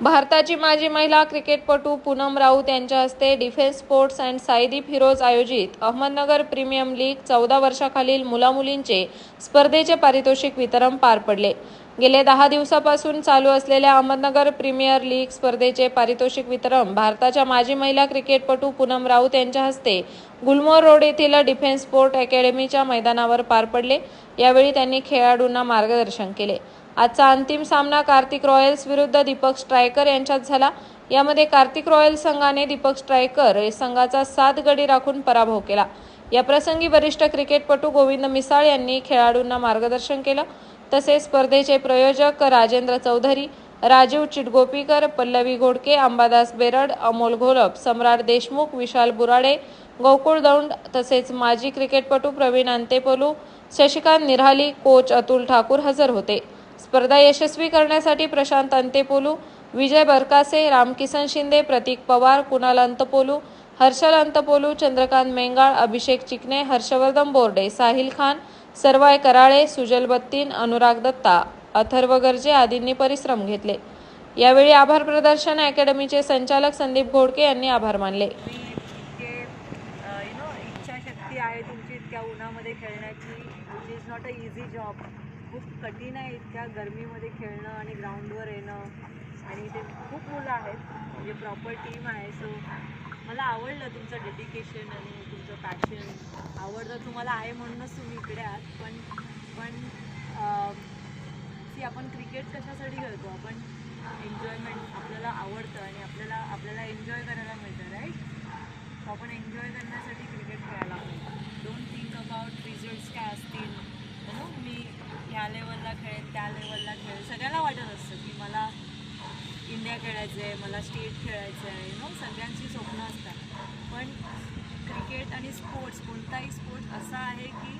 भारताची माजी महिला क्रिकेटपटू पूनम राऊत यांच्या हस्ते defence sports and Saideep heroes आयोजित अहमदनगर प्रीमियम लीग चौदा वर्षाखालील मुलामुलींचे स्पर्धेचे पारितोषिक वितरण पार पडले. गेले दहा दिवसापासून चालू असलेल्या अहमदनगर प्रीमियर लीग स्पर्धेचे पारितोषिक वितरण भारताच्या माजी महिला क्रिकेटपटू पूनम राऊत यांच्या हस्ते गुलमोर रोड येथील डिफेन्स स्पोर्ट अकॅडमीच्या मैदानावर पार पडले. यावेळी त्यांनी खेळाडूंना मार्गदर्शन केले. आजचा अंतिम सामना कार्तिक रॉयल्स विरुद्ध दीपक स्ट्रायकर यांच्यात झाला. यामध्ये कार्तिक रॉयल्स संघाने दीपक स्ट्रायकर संघाचा सात गडी राखून पराभव केला. या प्रसंगी वरिष्ठ क्रिकेटपटू गोविंद मिसाळ यांनी खेळाडूंना मार्गदर्शन केलं. तसेच स्पर्धेचे प्रयोजक राजेंद्र चौधरी राजीव चिटगोपीकर पल्लवी घोडके अंबादास बेरड अमोल घोलप सम्राट देशमुख विशाल बुराडे गोकुळ दौंड तसेच माजी क्रिकेटपटू प्रवीण अंतेपोलू शशिकांत निराली कोच अतुल ठाकूर हजर होते. स्पर्धा यशस्वी करण्यासाठी प्रशांत अंतेपोलू विजय बरकासे रामकिसन शिंदे प्रतीक पवार कुणाल अंतपोलू हर्षल अंतपोलू चंद्रकांत मेंगाळ अभिषेक चिकणे हर्षवर्धन बोर्डे साहिल खान सरवाय कराळे सुजल बत्तीन अनुराग दत्ता अथर्व गर्जे आदींनी परिश्रम घेतले. यावेळी आभार प्रदर्शन अकॅडमीचे संचालक संदीप घोडके यांनी आभार मानले. इच्छाशक्ती आहे तुमची इतक्या उन्हामध्ये खेळण्याची is not a easy job खूप कठीण आहे इतक्या गरमीमध्ये खेळणं आणि ग्राउंडवर येणं. आणि ते खूप मुलं आहेत म्हणजे प्रॉपर टीम आहे. सो मला आवडलं तुमचं डेडिकेशन आणि तुमचं पॅशन आवडतं तुम्हाला आहे म्हणूनच तुम्ही इकडे आहात. पण पण ती आपण क्रिकेट कशासाठी खेळतो? आपण एन्जॉयमेंट आपल्याला आवडतं आणि आपल्याला आपल्याला एन्जॉय करायला मिळतं राईट सो आपण एन्जॉय करण्यासाठी क्रिकेट खेळायला पाहिजे. डोंट थिंक अबाउट रिझल्ट्स काय असतील. मी ह्या लेवलला खेळेन त्या लेवलला खेळेन. सगळ्यांना वाटत असतं की मला इंडिया खेळायचं आहे मला स्टेट खेळायचं आहे नो सगळ्यांची स्वप्न असतात. पण क्रिकेट आणि स्पोर्ट्स कोणताही स्पोर्ट्स असा आहे की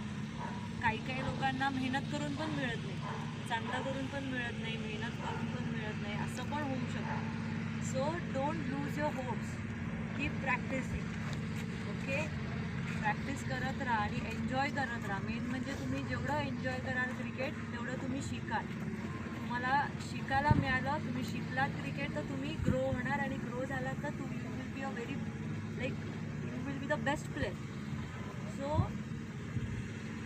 काही काही लोकांना मेहनत करून पण मिळत नाही चांगलं करून पण मिळत नाही मेहनत करून पण मिळत नाही असं पण होऊ शकतं. So don't lose your hopes keep practising करत राहा आणि एन्जॉय करत राहा. मेन म्हणजे तुम्ही जेवढं एन्जॉय कराल क्रिकेट तेवढं तुम्ही शिकाल. तुम्हाला शिकायला मिळालं तुम्ही शिकलात क्रिकेट तर तुम्ही ग्रो होणार आणि ग्रो झालात तर तुम्ही you will be a very like you will be the best player so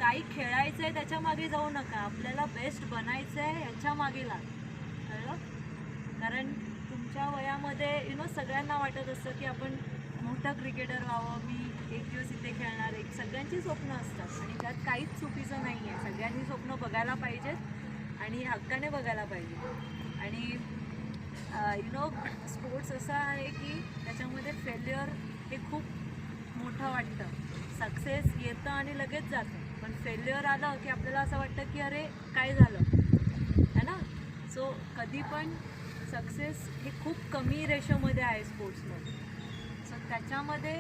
काही खेळायचं आहे त्याच्यामागे जाऊ नका. आपल्याला बेस्ट बनायचं आहे याच्या मागे लाग कळलं? कारण तुमच्या वयामध्ये यु नो सगळ्यांना वाटत असतं की आपण मोठं क्रिकेटर व्हावं मी एक दिवस इथे खेळणार एक सगळ्यांची स्वप्न असतात. आणि त्यात काहीच चुकीचं नाही आहे सगळ्यांनी स्वप्न बघायला पाहिजेत आणि हक्काने बघायला पाहिजे. आणि यु नो स्पोर्ट्स असा आहे की त्याच्यामध्ये फेल्युअर हे खूप मोठं वाटतं. सक्सेस येतं आणि लगेच जातं. पण फेल्युअर आलं की आपल्याला असं वाटतं की अरे काय झालं? है ना? सो कधी पण सक्सेस हे खूप कमी रेशोमध्ये आहे स्पोर्ट्समध्ये सो त्याच्यामध्ये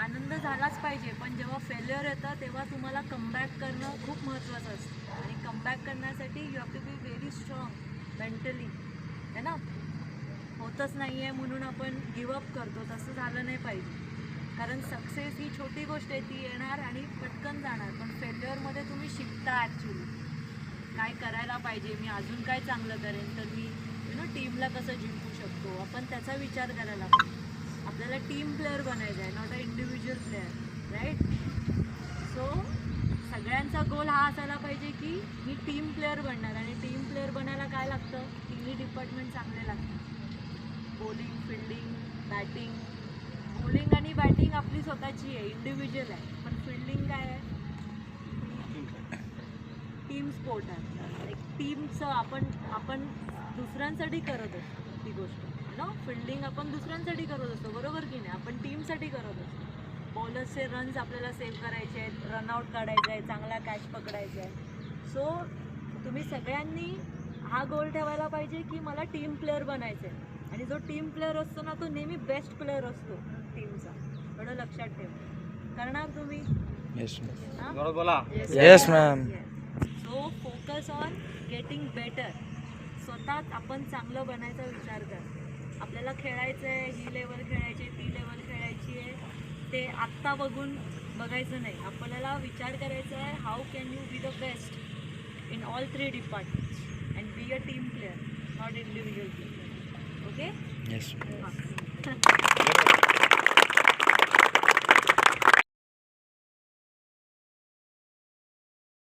आनंद झालाच पाहिजे पण जेव्हा फेल्युअर येतं तेव्हा तुम्हाला कमबॅक करणं खूप महत्त्वाचं असतं. आणि कमबॅक करण्यासाठी you have to be very strong mentally है ना? होतच नाही आहे म्हणून आपण गिवअप करतो. तसं झालं नाही पाहिजे. कारण सक्सेस ही छोटी गोष्ट आहे ती येणार आणि पटकन जाणार. पण फेल्युअरमध्ये तुम्ही शिकता ॲक्च्युली काय करायला पाहिजे? मी अजून काय चांगलं करेन? तर मी यु नो टीमला कसं जिंकू शकतो? आपण त्याचा विचार करायला पाहिजे. आपल्याला टीम प्लेअर बनायचं आहे not a individual player right so सगळ्यांचा गोल हा असायला पाहिजे की मी टीम प्लेअर बनणार. आणि टीम प्लेअर बनायला काय लागतं? तिन्ही डिपार्टमेंट चांगले लागतात बॉलिंग फिल्डिंग बॅटिंग बॉलिंग आणि बॅटिंग आपली स्वतःची आहे इंडिव्हिज्युअल आहे. पण फिल्डिंग काय आहे? टीम स्पोर्ट आहे. एक टीमचं आपण आपण दुसऱ्यांसाठी करत असतो ती गोष्ट. ना फिल्डिंग आपण दुसऱ्यांसाठी करत असतो. बरोबर की नाही? आपण टीमसाठी करत असतो. बॉलर्सचे रन्स आपल्याला सेव्ह करायचे आहेत. रनआउट काढायचं आहे चांगला कॅच पकडायचा आहे सो तुम्ही सगळ्यांनी हा गोल ठेवायला पाहिजे की मला टीम प्लेअर बनायचं आहे. आणि जो टीम प्लेअर असतो ना तो नेहमी बेस्ट प्लेअर असतो टीमचा एवढं लक्षात ठेवा. करणार तुम्ही? येस हां? बोला. Ma'am. So focus on getting better स्वतःच आपण चांगलं बनायचा विचार कर. आपल्याला खेळायचं आहे ही लेवल खेळायची आहे ती लेवल खेळायची आहे. ते आत्ता बघून बघायचं नाही. आपल्याला विचार करायचा आहे how can you be the best in all three departments and be a team player not individual player okay हां।